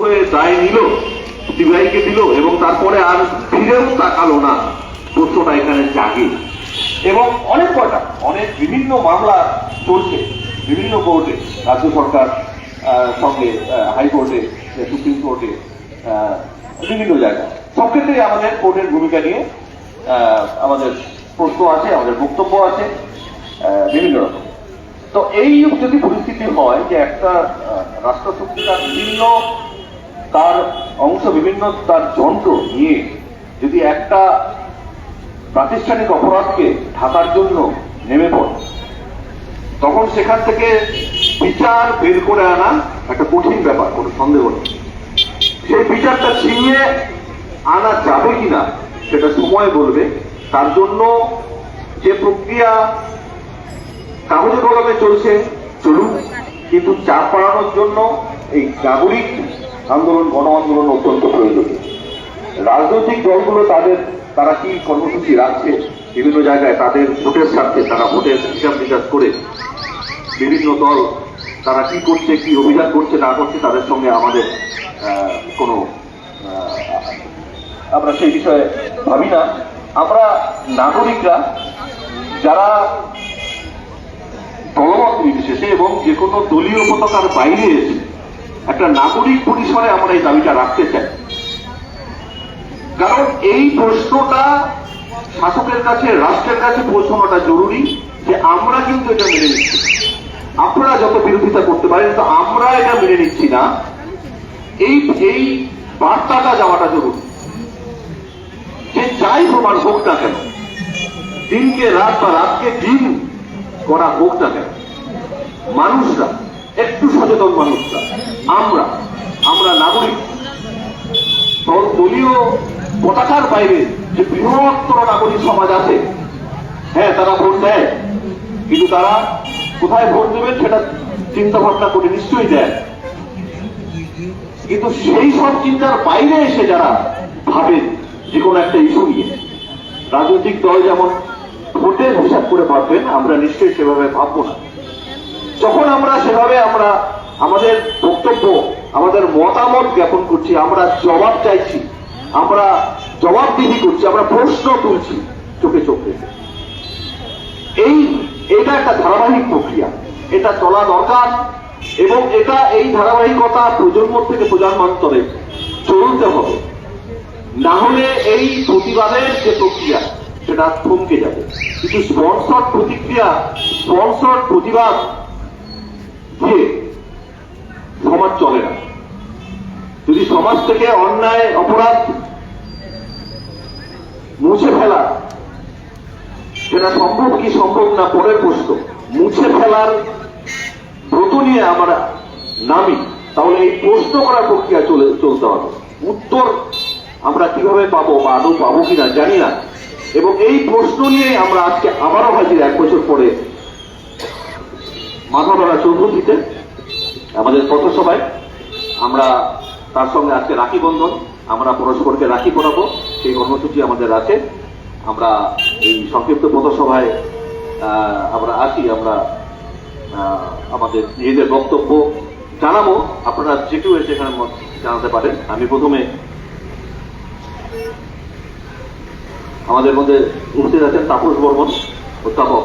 হয়ে দায় নিল সিবিআইকে দিল এবং তারপরে আর ফিরেও তাকালো না। প্রশ্নটা এখানে জাগে। এবং অনেক কটা অনেক বিভিন্ন মামলা চলছে, বিভিন্ন কোর্টে, রাজ্য সরকার সঙ্গে হাইকোর্টে সুপ্রিম কোর্টে বিভিন্ন জায়গায়। সব ক্ষেত্রেই আমাদের কোর্টের ভূমিকা নিয়ে আমাদের প্রশ্ন আছে, আমাদের বক্তব্য আছে বিভিন্ন রকম। তো এই যদি পরিস্থিতি হয় যে একটা তার বিভিন্ন তার অংশ বিভিন্ন, তার যন্ত্র নিয়ে যদি একটা প্রাতিষ্ঠানিক অপরাধকে ঢাকার জন্য নেমে পড়ে, তখন সেখান থেকে বিচার বের করে আনা একটা কঠিন ব্যাপার, কোনো সন্দেহ নেই। সেই বিচারটা ছিনিয়ে আনা যাবে কিনা, সেটা সময় বলবে। তার জন্য যে প্রক্রিয়া কাগজে কলমে চলছে, চলুন, কিন্তু চাপ বাড়ানোর জন্য এই নাগরিক আন্দোলন গণ আন্দোলন অত্যন্ত প্রয়োজনীয়। রাজনৈতিক দলগুলো তাদের, তারা কি কর্মসূচি রাখছে বিভিন্ন জায়গায়, তাদের ভোটের স্বার্থে তারা ভোটের হিসাব নিকাশ করে বিভিন্ন দল তারা কি করছে, কি অভিযান করছে না করছে, তাদের সঙ্গে আমাদের কোনো আমরা সেই বিষয়ে ভাবি না। আমরা নাগরিকরা যারা দলমত নির্বিশেষে এবং যে কোনো দলীয় পতাকার বাইরে এসে একটা নাগরিক পরিসরে আমরা এই দাবিটা রাখতে চাই। কারণ এই প্রশ্নটা শাসকের কাছে, রাষ্ট্রের কাছে পৌঁছানোটা জরুরি যে আমরা কিন্তু এটা মেনে নিচ্ছি। আপনারা যত বিরোধিতা করতে পারেন, তো আমরা এটা মেনে নিচ্ছি না। এই এই বার্তাটা যাওয়াটা জরুরি। যে যাই প্রমাণ হোক না কেন, দিনকে রাত বা রাতকে দিন করা হোক না কেন, মানুষরা একটু সচেতন মানুষরা। আমরা আমরা নাগরিক। দল- দলীয় পতাকার বাইরে যে বৃহত্তর নাগরিক সমাজ আছে হ্যাঁ তারা ভোট দেয়। কিন্তু তারা কোথায় ভোট দেবেন সেটা চিন্তা ভাবনা করে নিশ্চয়ই দেয়। কিন্তু সেই সব চিন্তার বাইরে এসে যারা ভাবেন যে কোনো একটা ইস্যু নিয়ে, রাজনৈতিক দল যেমন ভোটের হিসাব করে ভাববেন, আমরা নিশ্চয়ই সেভাবে ভাববো না। যখন আমরা সেভাবে আমরা আমাদের বক্তব্য, আমাদের মতামত জ্ঞাপন করছি, আমরা জবাব চাইছি, আমরা জবাবদিহি করছি, আমরা প্রশ্ন তুলছি চোখে চোখ। রেখে এই, এটা একটা ধারাবাহিক প্রক্রিয়া, এটা চলা দরকার এবং এটা এই ধারাবাহিকতা প্রজন্ম থেকে প্রজন্মান্তরে চলতে হবে। না হলে এই প্রতিবাদের যে প্রক্রিয়া, সেটা থমকে যাবে। কিন্তু স্পন্সর প্রতিক্রিয়া, স্পন্সর প্রতিবাদ দিয়ে সমাজ চলে না। যদি সমাজ থেকে অন্যায়, অপরাধ মুছে ফেলা, সেটা সম্ভব কি সম্ভব না? পরের প্রশ্ন, মুছে ফেলার ব্রত নিয়ে আমরা নামি, তাহলে এই প্রশ্ন করার প্রক্রিয়া চলে, চলতে হবে। উত্তর আমরা কীভাবে পাবো বা আদৌ পাবো কিনা জানি না। এবং এই প্রশ্ন নিয়ে আমরা আজকে আবারও হাজির, এক বছর পরে মাধবরা চৌধুরীতে আমাদের পথসভায় আমরা তার সঙ্গে আজকে রাখি বন্ধন, আমরা পরস্পরকে রাখি পরাবো সেই কর্মসূচি আমাদের আছে। আমরা এই সংক্ষিপ্ত পথসভায় আমরা আছি, আমরা আমাদের নিজেদের বক্তব্য জানাব। আপনারা যে কেউ এসে এখানে জানাতে পারেন। আমি প্রথমে আমাদের মধ্যে উপস্থিত আছেন তাপস বর্মন, অধ্যাপক।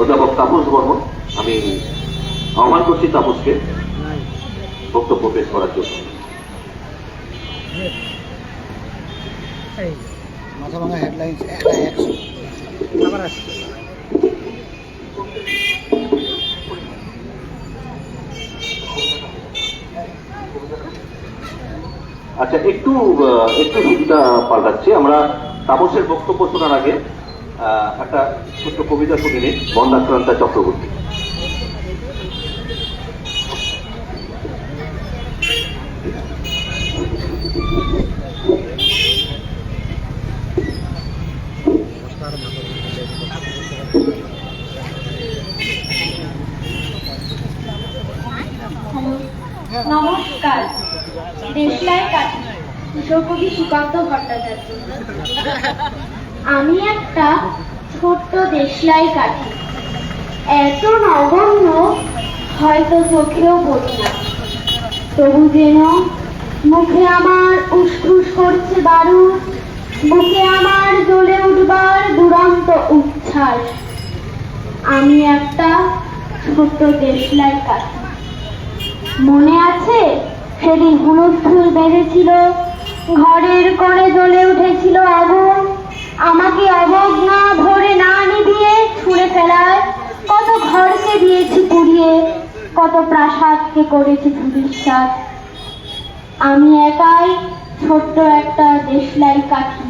অধ্যাপক তাপস বর্মন, আমি আহ্বান করছি তাপসকে বক্তব্য পেশ করার জন্য। আচ্ছা একটু একটু সুবিধা পাল্টাচ্ছি। আমরা তাপসের বক্তব্য শোনার আগে একটা ছোট্ট কবিতা শুনে বন্দাক্রান্তা চক্রবর্তী। নমস্কার। দেশলাই কাঠি। কিশোরকবি সুকান্ত ভট্টাচার্য। আমি একটা ছোট্ট দেশলাই কাঠি এত নগণ্য, হয়তো চোখেও পড়ি না। তবু যেন মুখে আমার উসখুস করছে বারুদ বুকে আমার জ্বলে উঠবার দুরন্ত উচ্ছ্বাস। আমি একটা ছোট্ট দেশলাই কাঠি মনে আছে? সেদিন হুলস্থুল বেঁধেছিল, ঘরের কোণে জ্বলে উঠেছিল আগুন। আমাকে অবজ্ঞা ভরে না নিভিয়ে ছুঁড়ে ফেলায়। কত ঘরকে দিয়েছি পুড়িয়ে কত প্রাসাদকে করেছি ধূলিসাৎ। আমি একাই ছোট্ট একটা দেশলাই কাঠি।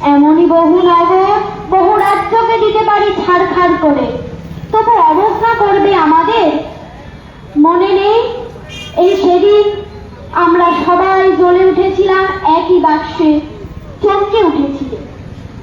এমনই বহু নগর, বহু রাজ্যকে দিতে পারি ছাড়খাড় করে। তবু অবজ্ঞা করবে আমাদের? মনে নেই? এই সেদিন আমরা সবাই জ্বলে উঠেছিলাম একই বাক্সে, চমকে উঠেছিল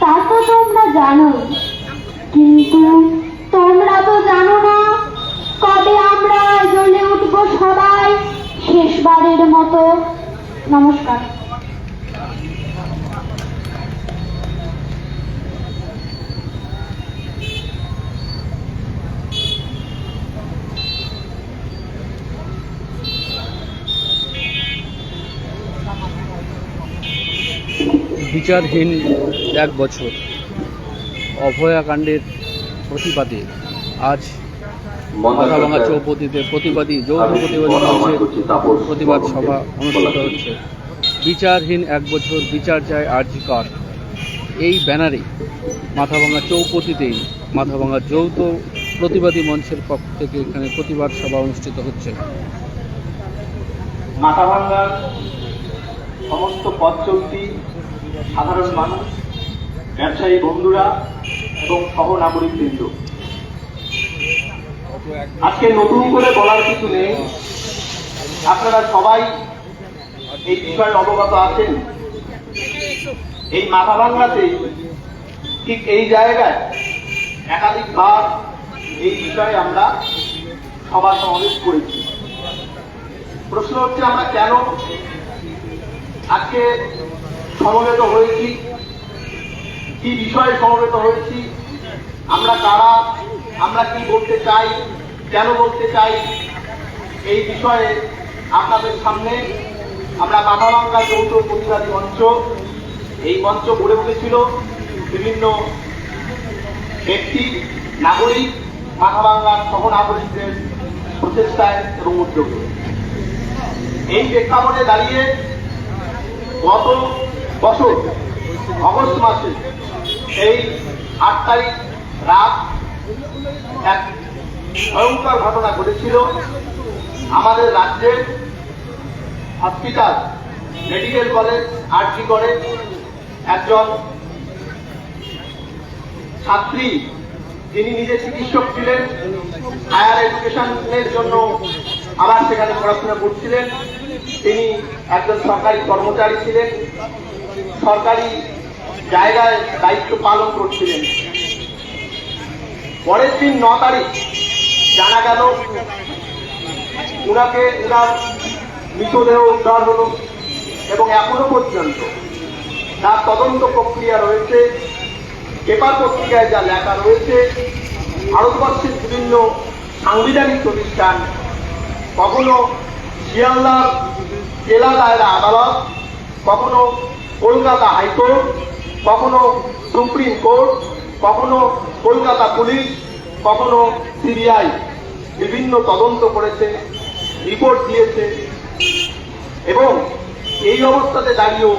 তা তো তোমরা জানো। কিন্তু তোমরা তো জানো না, কবে আমরা জ্বলে উঠবো সবাই শেষবারের মতো। নমস্কার। বিচারহীন এক বছর। অভয়াকাণ্ডের প্রতিবাদে আজ মাথাভাঙা চৌপতিতে প্রতিবাদী যৌথ প্রতিবাদী মঞ্চের প্রতিবাদ সভা অনুষ্ঠিত হচ্ছে। বিচারহীন এক বছর বিচার চায় আর্জিকর এই ব্যানারে মাথাভাঙা চৌপতিতেই মাথাভাঙা যৌথ প্রতিবাদী মঞ্চের পক্ষ থেকে এখানে প্রতিবাদ সভা অনুষ্ঠিত হচ্ছে। মাথাভাঙ্গার সমস্ত পথ চলতি সাধারণ মানুষ, ব্যবসায়ী বন্ধুরা এবং সহ নাগরিক বৃন্দ আজকে নতুন করে বলার কিছু নেই। আপনারা সবাই এই বিষয়ে অবগত আছেন। এই মাথাভাঙ্গাতে ঠিক এই জায়গায় একাধিকবার এই বিষয়ে আমরা সভা সমাবেশ করেছি। প্রশ্ন হচ্ছে আমরা কেন আজকে সমবেত হয়েছি। কি বিষয়ে সমবেত হয়েছি? আমরা কারা? আমরা কি বলতে চাই? কেন বলতে চাই? এই বিষয়ে আপনাদের সামনে আমরা মাথাভাঙ্গা যৌথ প্রতিবাদী মঞ্চ, এই মঞ্চ গড়ে উঠেছিল বিভিন্ন ব্যক্তি, নাগরিক মাথাভাঙ্গার সহ নাগরিকদের প্রচেষ্টায় এবং উদ্যোগে। এই প্রেক্ষাপটে দাঁড়িয়ে গত বছর, অগস্ট মাসে, এই আট তারিখ রাত এক ভয়ঙ্কর ঘটনা ঘটেছিল। আমাদের রাজ্যের হসপিটাল, মেডিকেল কলেজ, আরজি করে একজন ছাত্রী, যিনি নিজে চিকিৎসক ছিলেন, হায়ার এডুকেশনের জন্য আবার সেখানে পড়াশোনা করছিলেন। তিনি একজন সরকারি কর্মচারী ছিলেন। সরকারি জায়গায় দায়িত্ব পালন করছিলেন। পরের দিন ন তারিখ জানা গেল, উনাকে, উনার মৃতদেহ উদ্ধার হলো এবং এখনও পর্যন্ত তার তদন্ত প্রক্রিয়া রয়েছে, পেপার পত্রিকায় যা লেখা রয়েছে, ভারতবর্ষের বিভিন্ন সাংবিধানিক প্রতিষ্ঠান, কখনো শিয়ালদার জেলা দায়রা আদালত, কখনো কলকাতা হাইকোর্ট, কখনো সুপ্রিম কোর্ট, কখনো কলকাতা পুলিশ, কখনো সিবিআই বিভিন্ন তদন্ত করেছে, রিপোর্ট দিয়েছে। এবং এই অবস্থাতে দাঁড়িয়েও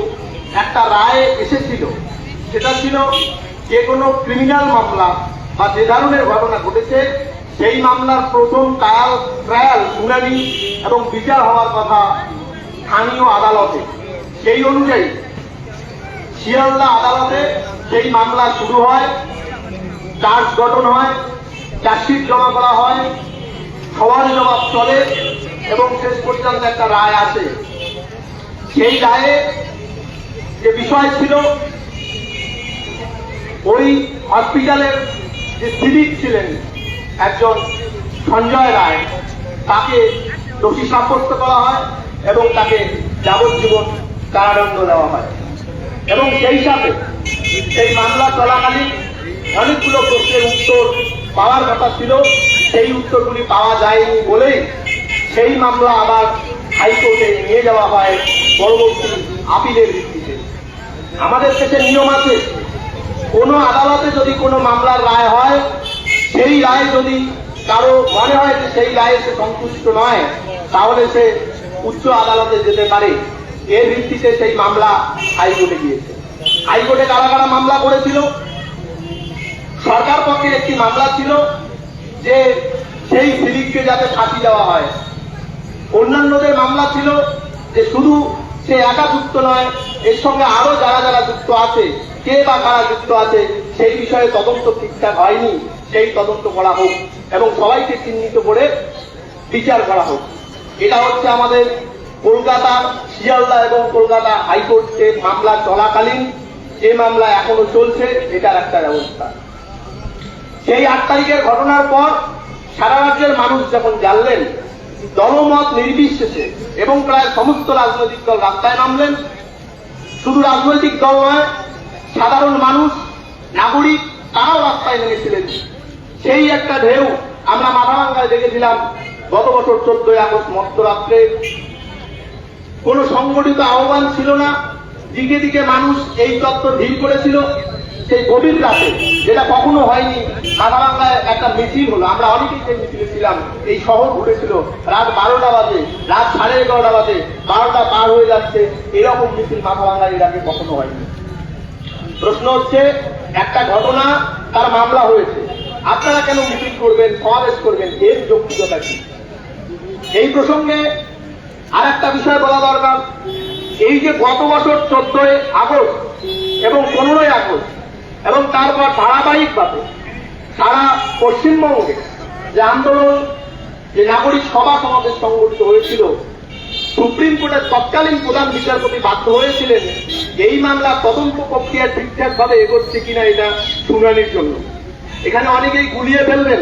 একটা রায় এসেছিল। সেটা ছিল যে কোনো ক্রিমিনাল মামলা বা যে ধরনের ঘটনা ঘটেছে, সেই মামলার প্রথম ট্রায়াল ট্রায়াল, শুনানি এবং বিচার হওয়ার কথা স্থানীয় আদালতে। সেই অনুযায়ী শিয়ালদা আদালতে সেই মামলা শুরু হয় চার্জ গঠন হয়, চার্জশিট জমা করা হয় সবার জবাব চলে এবং শেষ পর্যন্ত একটা রায় আসে। সেই রায়ে যে বিষয় ছিল, ওই হসপিটালের যে সিভিক ছিলেন একজন সঞ্জয় রায়, তাকে দোষী সাব্যস্ত করা হয় এবং তাকে যাবজ্জীবন কারাদণ্ড দেওয়া হয়। এবং সেই সাথে সেই মামলা চলাকালীন অনেকগুলো প্রশ্নের উত্তর পাওয়ার কথা ছিল। সেই উত্তরগুলি পাওয়া যায়নি বলেই সেই মামলা আবার হাইকোর্টে নিয়ে যাওয়া হয় পরবর্তী আপিলের ভিত্তিতে। আমাদের দেশে নিয়ম আছে, কোনো আদালতে যদি কোনো মামলার রায় হয়, সেই রায় যদি কারও মনে হয় যে সেই রায়ে সে সন্তুষ্ট নয়, তাহলে সে উচ্চ আদালতে যেতে পারে। এর ভিত্তিতে সেই মামলা হাইকোর্টে গিয়েছে। হাইকোর্টে কারা কারা মামলা করেছিল? সরকার পক্ষের একটি মামলা ছিল যে সেই সিভিককে যাতে ফাঁসি দেওয়া হয়। অন্যান্যদের মামলা ছিল যে শুধু সে একা যুক্ত নয়, এর সঙ্গে আরও যারা যারা যুক্ত আছে, কে বা কারা যুক্ত আছে, সেই বিষয়ে তদন্ত ঠিকঠাক হয়নি। সেই তদন্ত করা হোক এবং সবাইকে চিহ্নিত করে বিচার করা হোক। এটা হচ্ছে আমাদের কলকাতা, শিয়ালদা এবং কলকাতা হাইকোর্টের মামলা চলাকালীন যে মামলা এখনও চলছে, এটার একটা ব্যবস্থা। সেই আট তারিখের ঘটনার পর সারা রাজ্যের মানুষ যখন জানলেন, দলমত নির্বিশেষে এবং প্রায় সমস্ত রাজনৈতিক দল রাস্তায় নামলেন। শুধু রাজনৈতিক দল নয়, সাধারণ মানুষ, নাগরিক, তারাও রাস্তায় নেমেছিলেন। সেই একটা ঢেউ আমরা মাথা মাথাভাঙ্গায় দেখেছিলাম, গত বছর চোদ্দই আগস্ট মধ্যরাত্রে। কোনো সংগঠিত আহ্বান ছিল না। দিকে দিকে মানুষ এই তত্ত্ব ভিড় করেছিল। সেই গভীর রাতে, যেটা কখনো হয়নি মাথাভাঙ্গায় একটা মিছিল হলো। আমরা অনেকেই সেই মিছিলে ছিলাম। এই শহর ঘুরেছিল। রাত বারোটা বাজে, রাত সাড়ে এগারোটা বাজে, বারোটা পার হয়ে যাচ্ছে। এরকম মিছিল মাথাভাঙ্গায় এর আগে কখনো হয়নি। প্রশ্ন হচ্ছে, একটা ঘটনা, তার মামলা হয়েছে। আপনারা কেন মিছিল করবেন, সমাবেশ করবেন? এর যৌক্তিকতা কি? এই প্রসঙ্গে আর একটা বিষয় বলা দরকার। এই যে গত বছর চোদ্দই আগস্ট এবং পনেরোই আগস্ট এবং তারপর ধারাবাহিকভাবে সারা পশ্চিমবঙ্গে যে আন্দোলন, যে নাগরিক সভা সমাবেশ সংগঠিত হয়েছিল, সুপ্রিম কোর্টের তৎকালীন প্রধান বিচারপতি বাধ্য হয়েছিলেন এই মামলা তদন্ত প্রক্রিয়া ঠিকঠাক ভাবে এগোচ্ছে কিনা এটা শুনানির জন্য। এখানে অনেকেই গুলিয়ে ফেলবেন।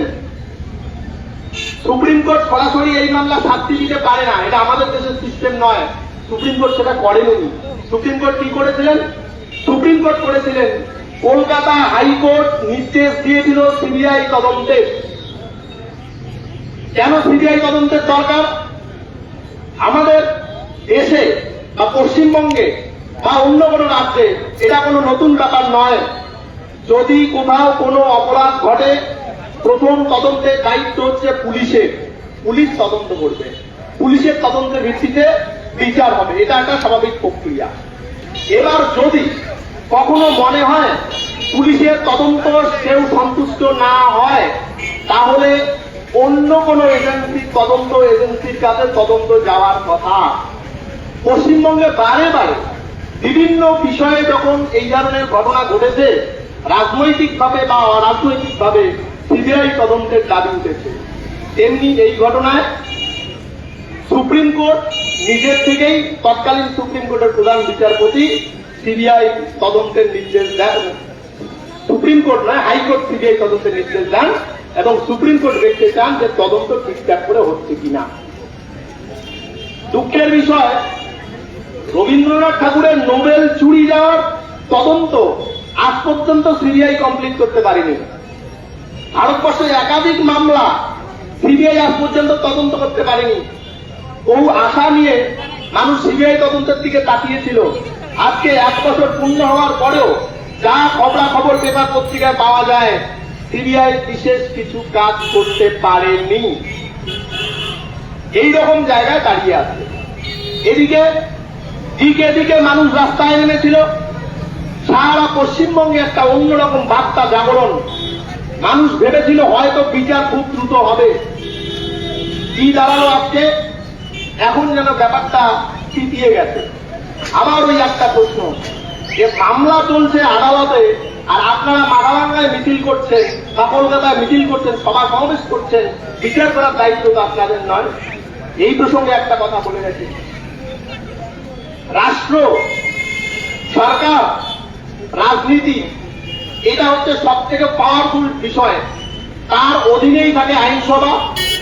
সুপ্রিম কোর্ট সরাসরি এই মামলা শাস্তি দিতে পারে না। এটা আমাদের দেশের সিস্টেম নয়। সুপ্রিম কোর্ট সেটা করেনি। সুপ্রিম কোর্ট কি করেছিলেন? সুপ্রিম কোর্ট করেছিলেন, কলকাতা হাইকোর্ট নির্দেশ দিয়েছিল সিবিআই তদন্তে। কেন সিবিআই তদন্তের দরকার? আমাদের দেশে বা পশ্চিমবঙ্গে বা অন্য কোনো রাজ্যে এটা কোনো নতুন ব্যাপার নয়। যদি কোথাও কোনো অপরাধ ঘটে প্রথম তদন্তের দায়িত্ব হচ্ছে পুলিশের পুলিশ তদন্ত করবে। পুলিশের তদন্তের ভিত্তিতে বিচার হবে। এটা একটা স্বাভাবিক প্রক্রিয়া। এবার যদি কখনো মনে হয় পুলিশের তদন্ত কেউ সন্তুষ্ট না হয়, তাহলে অন্য কোনো এজেন্সির তদন্ত এজেন্সির কাছে তদন্ত যাওয়ার কথা। পশ্চিমবঙ্গে বারে বারে বিভিন্ন বিষয়ে যখন এই ধরনের ঘটনা ঘটেছে, রাজনৈতিকভাবে বা অরাজনৈতিকভাবে সিবিআই তদন্তের দাবি উঠেছে। তেমনি এই ঘটনায় সুপ্রিম কোর্ট নিজের থেকেই তৎকালীন সুপ্রিম কোর্টের প্রধান বিচারপতি সিবিআই তদন্তের নির্দেশ দেন। সুপ্রিম কোর্ট নয়, হাইকোর্ট সিবিআই তদন্তের নির্দেশ দেন এবং সুপ্রিম কোর্ট দেখতে চান যে তদন্ত ঠিকঠাক করে হচ্ছে কিনা। দুঃখের বিষয়, রবীন্দ্রনাথ ঠাকুরের নোবেল চুরি যাওয়ার তদন্ত আজ পর্যন্ত সিবিআই কমপ্লিট করতে পারেনি। ভারতবর্ষে একাধিক মামলা সিবিআই আজ পর্যন্ত তদন্ত করতে পারেনি। বহু আশা নিয়ে মানুষ সিবিআই তদন্তের দিকে তাকিয়েছিল। আজকে এক বছর পূর্ণ হওয়ার পরেও যা খবরা খবর পেপার পত্রিকায় পাওয়া যায়, সিবিআই বিশেষ কিছু কাজ করতে পারেনি। এই রকম জায়গায় দাঁড়িয়ে আছে। এদিকে দিকে দিকে মানুষ রাস্তায় নেমেছিল। সারা পশ্চিমবঙ্গে একটা অন্যরকম বার্তা জাগরণ মানুষ ভেবেছিল হয়তো বিচার খুব দ্রুত হবে। কি দাঁড়াল আজকে? এখন যেন ব্যাপারটা পিটিয়ে গেছে। আবার ওই একটা প্রশ্ন। যে মামলা চলছে আদালতে আর আপনারা মাথাভাঙ্গায় মিছিল করছেন বা কলকাতায় মিছিল করছেন, সভা সমাবেশ করছেন, বিচার করার দায়িত্ব তো আপনাদের নয়। এই প্রসঙ্গে একটা কথা বলে রাখি। রাষ্ট্র, সরকার, রাজনীতি এটা হচ্ছে সব থেকে পাওয়ারফুল বিষয়। তার অধীনেই থাকে আইনসভা,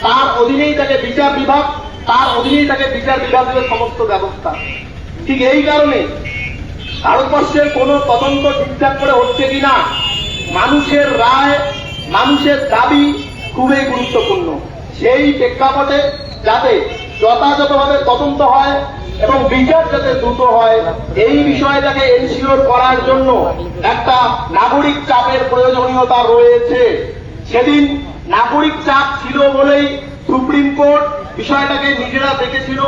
তার অধীনেই থাকে বিচার বিভাগ, তার অধীনেই থাকে বিচার বিভাগের সমস্ত ব্যবস্থা। ঠিক এই কারণে ভারতবর্ষের কোন তদন্ত ঠিকঠাক করে হচ্ছে কিনা, মানুষের রায়, মানুষের দাবি খুবই গুরুত্বপূর্ণ। সেই প্রেক্ষাপটে যাতে যথাযথভাবে তদন্ত হয় এবং বিচার যাতে দ্রুত হয়, এই বিষয়টাকে এনশিওর করার জন্য একটা নাগরিক চাপের প্রয়োজনীয়তা রয়েছে। সেদিন নাগরিক চাপ ছিল বলেই সুপ্রিম কোর্ট বিষয়টাকে নিজেরা দেখেছিল।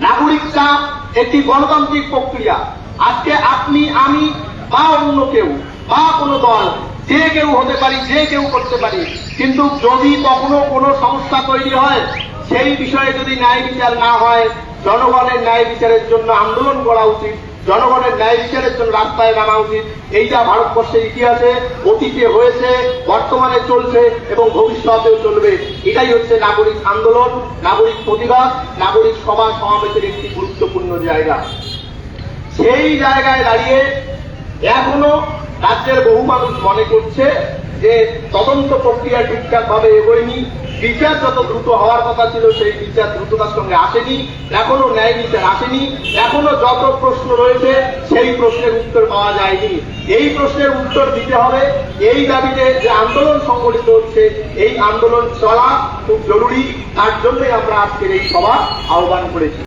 নাগরিক চাপ একটি গণতান্ত্রিক প্রক্রিয়া। আজকে আপনি, আমি বা অন্য কেউ বা কোনো দল, যে কেউ হতে পারি, যে কেউ করতে পারি, কিন্তু যদি কখনো কোনো সমস্যা তৈরি হয়, সেই বিষয়ে যদি ন্যায় বিচার না হয় জনগণের ন্যায় বিচারের জন্য আন্দোলন করা উচিত, জনগণের ন্যায় বিচারের জন্য রাস্তায় নামা উচিত। এইটা ভারতবর্ষের ইতিহাসে অতীতে হয়েছে, বর্তমানে চলছে এবং ভবিষ্যতেও চলবে। এটাই হচ্ছে নাগরিক আন্দোলন, নাগরিক প্রতিবাদ, নাগরিক সভা সমাবেশের একটি গুরুত্বপূর্ণ জায়গা। সেই জায়গায় দাঁড়িয়ে এখনও রাজ্যের বহু মানুষ মনে করছে যে তদন্ত প্রক্রিয়া ঠিকঠাক ভাবে এগোয়নি, বিচার যত দ্রুত হওয়ার কথা ছিল, সেই বিচার দ্রুততার সঙ্গে আসেনি, এখনও ন্যায় বিচার আসেনি, এখনও যত প্রশ্ন রয়েছে, সেই প্রশ্নের উত্তর পাওয়া যায়নি। এই প্রশ্নের উত্তর দিতে হবে, এই দাবিতে যে আন্দোলন সংগঠিত হচ্ছে, এই আন্দোলন চলা খুব জরুরি, তার জন্যই আমরা আজকের এই সভা আহ্বান করেছি।